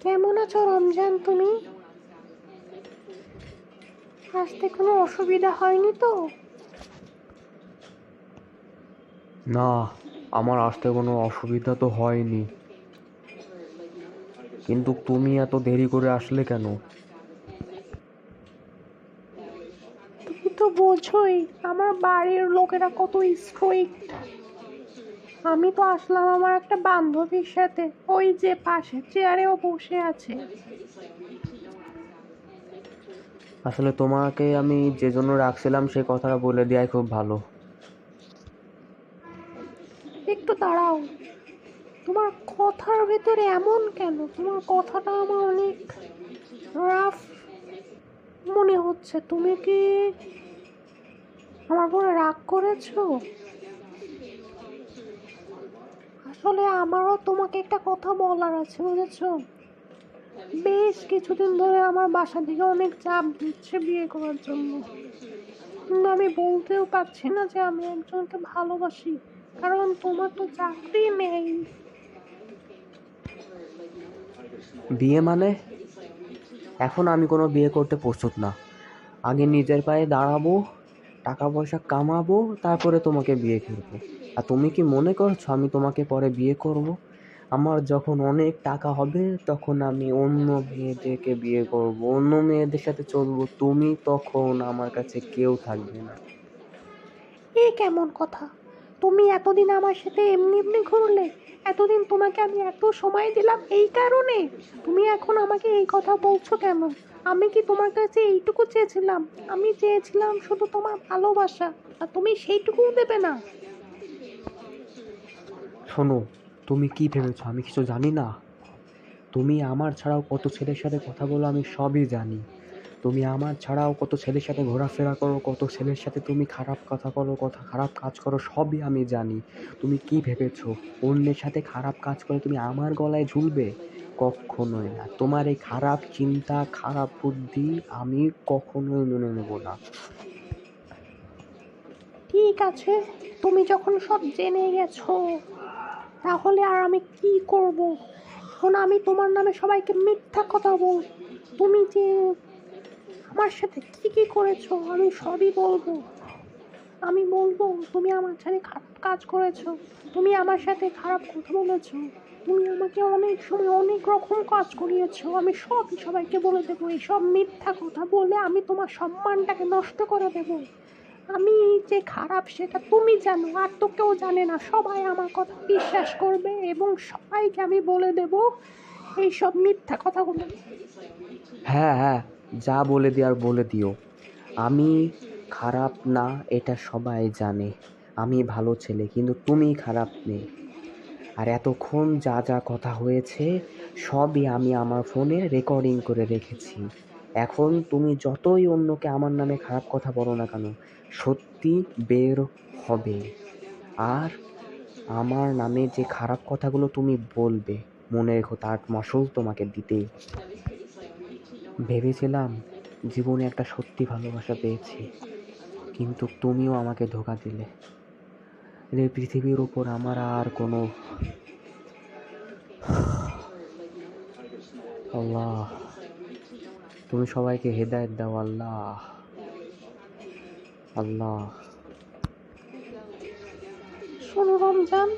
কেমন আছো রমজান তুমি? আসতে কোনো অসুবিধা হয়নি তো? না আমার আসতে কোনো অসুবিধা তো হয়নি। কিন্তু তুমি এত দেরি করে আসলে কেন? তুমি তো বোঝোই আমার বাড়ির লোকেরা কত স্ট্রিক্ট আমি তো আসলাম আমার একটা বান্ধবীর সাথে ওই যে পাশে চেয়ারেও বসে আছে। আসলে তোমাকে আমি যে জন্য রাখছিলাম সেই কথাটা বলে দেওয়াই খুব ভালো। একটু দাঁড়াও। তোমার কথার ভেতরে এমন কেন? তোমার কথাটা আমার অনেক রাফ মনে হচ্ছে। তুমি কি আমার উপরে রাগ করেছ? আসলে আমারও তোমাকে একটা কথা বলার আছে, বুঝেছ? বেশ কিছুদিন ধরে আমার বাসা থেকে অনেক চাপ দিচ্ছে বিয়ে করার জন্য। আমি বলতেও পারছি না যে আমি একজনকে ভালোবাসি, কারণ তোমার তো চাকরি নেই। বিয়ে মানে? এখন আমি কোনো বিয়ে করতে প্রস্তুত না। আগে নিজের পায়ে দাঁড়াবো টাকা পয়সা কামাবো, তারপরে তোমাকে বিয়ে করব। আর তুমি কি মনে করছ আমি তোমাকে পরে বিয়ে করব? আমার যখন অনেক টাকা হবে, তখন আমি অন্য মেয়েদেরকে বিয়ে করব। অন্য মেয়েদের সাথে চলবো, তুমি তখন আমার কাছে কেউ থাকবে না। এ কেমন কথা? তুমি এতদিন আমার সাথে এমনি এমনি ঘুরলে, এতদিন তোমাকে আমি এত সময় দিলাম এই কারণে? তুমি এখন আমাকে এই কথা বলছো কেন? আমি কি তোমার কাছে এইটুকু চেয়েছিলাম? আমি চেয়েছিলাম শুধু তোমার ভালোবাসা, আর তুমি সেইটুকুও দেবে না। শোনো, তুমি কি ভেবেছো? আমি কিছু জানি না। তুমি আমার ছাড়াও কত ছেলের সাথে কথা বলো, আমি সবই জানি। তুমি আমার ছাড়াও কত ছেলের সাথে ঘোরাফেরা করো, কত ছেলের সাথে তুমি খারাপ কথা করো কথা খারাপ কাজ করো, সবই আমি জানি। তুমি কি ভেবেছো? অন্যের সাথে খারাপ কাজ করে তুমি আমার গলায় ঝুলবে? কখনোই না। তোমার এই খারাপ চিন্তা, খারাপ বুদ্ধি আমি কখনোই মেনে নেব না। ঠিক আছে, তুমি যখন সব জেনে গেছো, তাহলে আর আমি কি করব? এখন আমি তোমার নামে সবাইকে মিথ্যা কথা বল, তুমি যে আমার সাথে কি কি করেছ? আমি সবই বলব। আমি বলব, তুমি আমার সাথে খারাপ কাজ করেছ। তুমি আমার সাথে খারাপ কথা বলেছ। তুমি আমাকে অনেক সময় অনেক রকম কাজ করিয়েছো। আমি সবই সবাইকে বলে দেবো, এইসব মিথ্যা কথা বলে আমি তোমার সম্মানটাকে নষ্ট করে দেবো। আমি যে খারাপ, সেটা তুমি জানো, আর তো কেউ জানে না। সবাই আমার কথা বিশ্বাস করবে এবং সবাইকে আমি বলে দেব এইসব মিথ্যা কথাগুলো। হ্যাঁ হ্যাঁ। যা বলে দিও আর বলে দিও। আমি খারাপ না, এটা সবাই জানে। আমি ভালো ছেলে, কিন্তু তুমি খারাপ নেই আর এতক্ষণ যা যা কথা হয়েছে, সবই আমি আমার ফোনে রেকর্ডিং করে রেখেছি। এখন তুমি যতই অন্যকে আমার নামে খারাপ কথা বলো না কেন, সত্যি বের হবে। আর আমার নামে যে খারাপ কথাগুলো তুমি বলবে, মনে রেখো তার মশল তোমাকে দিতেই। ভেবেছিলাম জীবনে একটা সত্যি ভালোবাসা পেয়েছি, কিন্তু তুমিও আমাকে ধোকা দিলে। এই পৃথিবীর উপর আমার আর কোনো আল্লাহ, তুমি সবাইকে হেদায়েত দাও, আল্লাহ আল্লাহ। শোনো রমজান,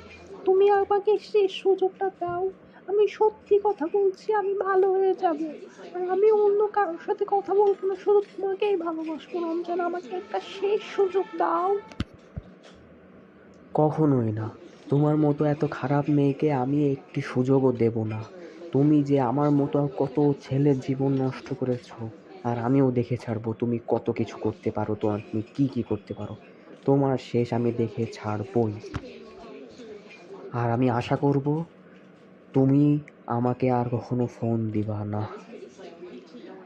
তুমি আমাকে সেই সুযোগটা দাও। আমি সত্যি কথা বলছি, আমি ভালো হয়ে যাব। আর আমি অন্য কারোর সাথে কথা বলব না, শুধু তোমাকেই ভালোবাসবো, রমজান, আমাকে একটা শেষ সুযোগ দাও। কখনোই না। তোমার মতো এত খারাপ মেয়েকে আমি একটি সুযোগও দেব না। তুমি যে আমার মতো কত ছেলের জীবন নষ্ট করেছ, আর আমিও দেখে ছাড়বো তুমি কত কিছু করতে পারো তোমার তুমি কী কী করতে পারো? তোমার শেষ আমি দেখে ছাড়বই। আর আমি আশা করব তুমি আমাকে আর কখনো ফোন দিবা না।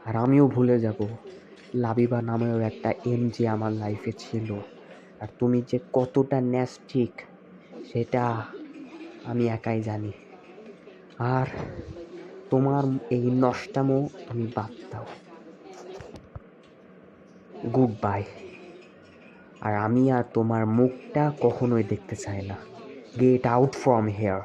আর আমিও ভুলে যাব। লাবিবা নামেও একটা এম যে আমার লাইফে ছিল। আর তুমি যে কতটা ন্যাস্টিক সেটা আমি একাই জানি। আর তোমার এই নষ্টামো তুমি বাদ দাও। গুড বাই আর আমি আর তোমার মুখটা কখনোই দেখতে চাই না। Get out from here